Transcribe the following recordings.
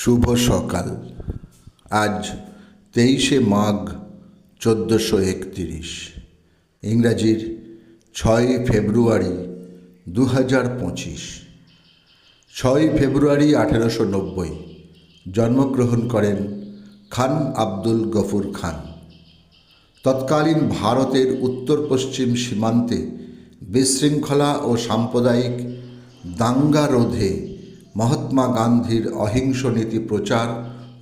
শুভ সকাল। আজ তেইশে মাঘ চোদ্দোশো একতিরিশ। ইংরাজির ছয় ফেব্রুয়ারি দু হাজার পঁচিশ। ছয় ফেব্রুয়ারি আঠেরোশো নব্বই। জন্মগ্রহণ করেন খান আব্দুল গফুর খান। তৎকালীন ভারতের উত্তর পশ্চিম সীমান্তে বিশৃঙ্খলা ও সাম্প্রদায়িক দাঙ্গা রোধে মহাত্মা গান্ধীর অহিংস নীতি প্রচার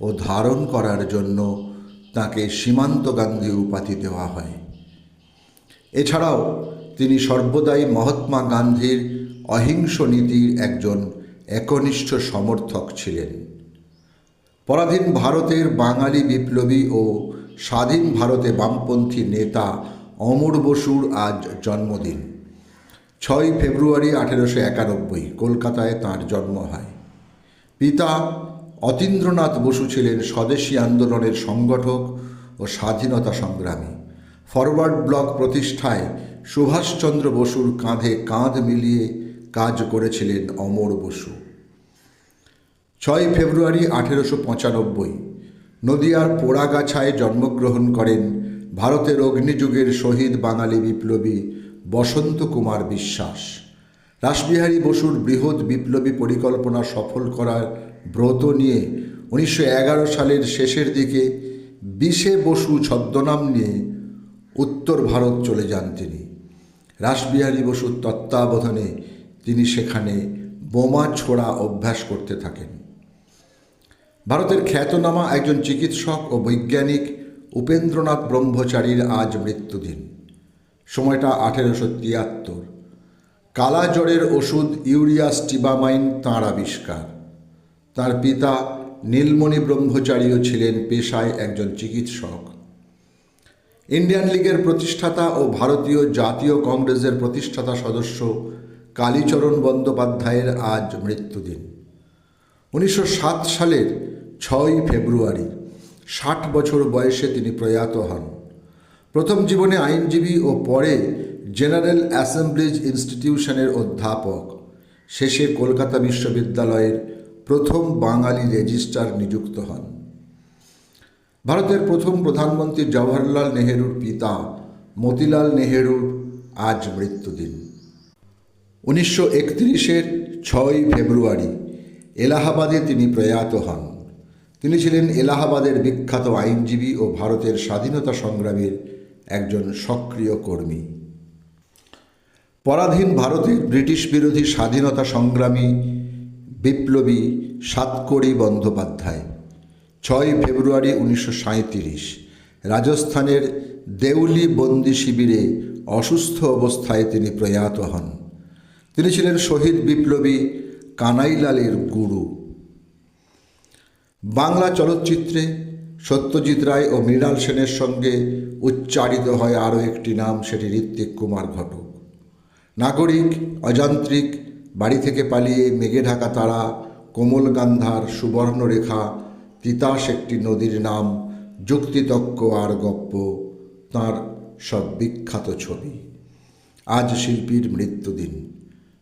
ও ধারণ করার জন্য তাকে সীমান্ত গান্ধী উপাধি দেওয়া হয়। এছাড়াও তিনি সর্বদাই মহাত্মা গান্ধীর অহিংস নীতির একজন একনিষ্ঠ সমর্থক ছিলেন। পরাধীন ভারতের বাঙালি বিপ্লবী ও স্বাধীন ভারতে বামপন্থী নেতা অমর বসুর আজ জন্মদিন। ছয় ফেব্রুয়ারি আঠেরোশো একানব্বই, কলকাতায় তাঁর জন্ম হয়। পিতা অতীন্দ্রনাথ বসু ছিলেন স্বদেশী আন্দোলনের সংগঠক ও স্বাধীনতা সংগ্রামী। ফরওয়ার্ড ব্লক প্রতিষ্ঠায় সুভাষচন্দ্র বসুর কাঁধে কাঁধ মিলিয়ে কাজ করেছিলেন অমর বসু। ছয় ফেব্রুয়ারি আঠেরোশো পঁচানব্বই, নদিয়ার পোড়াগাছায় জন্মগ্রহণ করেন ভারতের অগ্নিযুগের শহীদ বাঙালি বিপ্লবী বসন্ত কুমার বিশ্বাস। রাসবিহারী বসুর বৃহৎ বিপ্লবী পরিকল্পনা সফল করার ব্রত নিয়ে উনিশশো এগারো সালের শেষের দিকে বিশে বসু ছদ্মনাম নিয়ে উত্তর ভারত চলে যান তিনি। রাসবিহারী বসুর তত্ত্বাবধানে তিনি সেখানে বোমা ছোড়া অভ্যাস করতে থাকেন। ভারতের খ্যাতনামা একজন চিকিৎসক ও বৈজ্ঞানিক উপেন্দ্রনাথ ব্রহ্মচারীর আজ মৃত্যুদিন। সময়টা আঠেরোশো তিয়াত্তর। কালা জ্বরের ওষুধ ইউরিয়া স্টিবামাইন, তাঁর আবিষ্কার। তার পিতা নীলমণি ব্রহ্মচারীও ছিলেন পেশায় একজন চিকিৎসক। ইন্ডিয়ান লীগের প্রতিষ্ঠাতা ও ভারতীয় জাতীয় কংগ্রেসের প্রতিষ্ঠাতা সদস্য কালীচরণ বন্দ্যোপাধ্যায়ের আজ মৃত্যুদিন। উনিশশো সাত সালের ছয় ফেব্রুয়ারি, ষাট বছর বয়সে তিনি প্রয়াত হন। প্রথম জীবনে আইনজীবী ও পরে জেনারেল অ্যাসেম্বলিজ ইনস্টিটিউশনের অধ্যাপক। শেষে কলকাতা বিশ্ববিদ্যালয়ের প্রথম বাঙালি রেজিস্ট্রার নিযুক্ত হন। ভারতের প্রথম প্রধানমন্ত্রী জওহরলাল নেহেরুর পিতা মতিলাল নেহেরুর আজ মৃত্যুদিন। উনিশশো একত্রিশের ছয় ফেব্রুয়ারি এলাহাবাদে তিনি প্রয়াত হন। তিনি ছিলেন এলাহাবাদের বিখ্যাত আইনজীবী ও ভারতের স্বাধীনতা সংগ্রামের একজন সক্রিয় কর্মী। পরাধীন ভারতের ব্রিটিশ বিরোধী স্বাধীনতা সংগ্রামী বিপ্লবী সাতকড়ি বন্দ্যোপাধ্যায়, ছয় ফেব্রুয়ারি উনিশশো রাজস্থানের দেউলি বন্দি শিবিরে অসুস্থ অবস্থায় তিনি প্রয়াত হন। তিনি ছিলেন শহীদ বিপ্লবী কানাইলালের গুরু। বাংলা চলচ্চিত্রে সত্যজিৎ রায় ও মৃণাল সেনের সঙ্গে উচ্চারিত হয় আরও একটি নাম, সেটি ঋত্বিক কুমার ঘটক। নাগরিক, অযান্ত্রিক, বাড়ি থেকে পালিয়ে মেঘে ঢাকা তারা, কোমল গান্ধার সুবর্ণরেখা, তিতাস একটি নদীর নাম, যুক্তিতক্ক আর গপ্প, তাঁর সব বিখ্যাত ছবি। আজ শিল্পীর মৃত্যুদিন,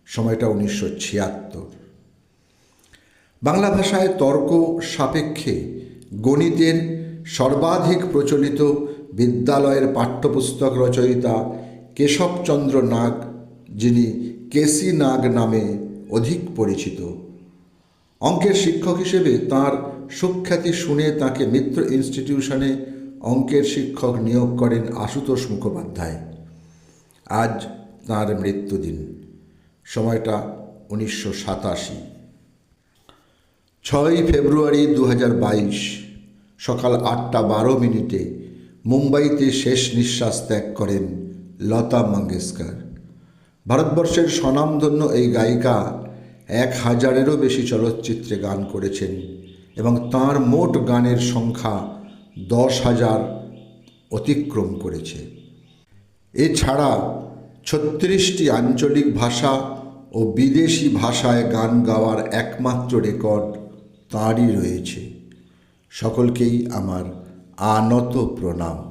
সময়টা উনিশশো ছিয়াত্তর। বাংলা ভাষায় তর্ক সাপেক্ষে গণিতের সর্বাধিক প্রচলিত বিদ্যালয়ের পাঠ্যপুস্তক রচয়িতা কেশবচন্দ্র নাগ, যিনি কেসি নাগ নামে অধিক পরিচিত। অঙ্কের শিক্ষক হিসেবে তার সুখ্যাতি শুনে তাকে মিত্র ইনস্টিটিউশনে অঙ্কের শিক্ষক নিয়োগ করেন আশুতোষ মুখোপাধ্যায়। আজ তাঁর মৃত্যুদিন। সময়টা উনিশশো সাতাশি। ছয় ফেব্রুয়ারি দু হাজার বাইশ সকাল আটটা বারো মিনিটে মুম্বাইতে শেষ নিঃশ্বাস ত্যাগ করেন লতা মঙ্গেশকর। ভারতবর্ষের স্বনামধন্য এই গায়িকা এক হাজারেরও বেশি চলচ্চিত্রে গান করেছেন এবং তাঁর মোট গানের সংখ্যা দশ হাজার অতিক্রম করেছে। এছাড়া ছত্রিশটি আঞ্চলিক ভাষা ও বিদেশি ভাষায় গান গাওয়ার একমাত্র রেকর্ড তাঁরই রয়েছে। সকলকেই আমার আনত প্রণাম।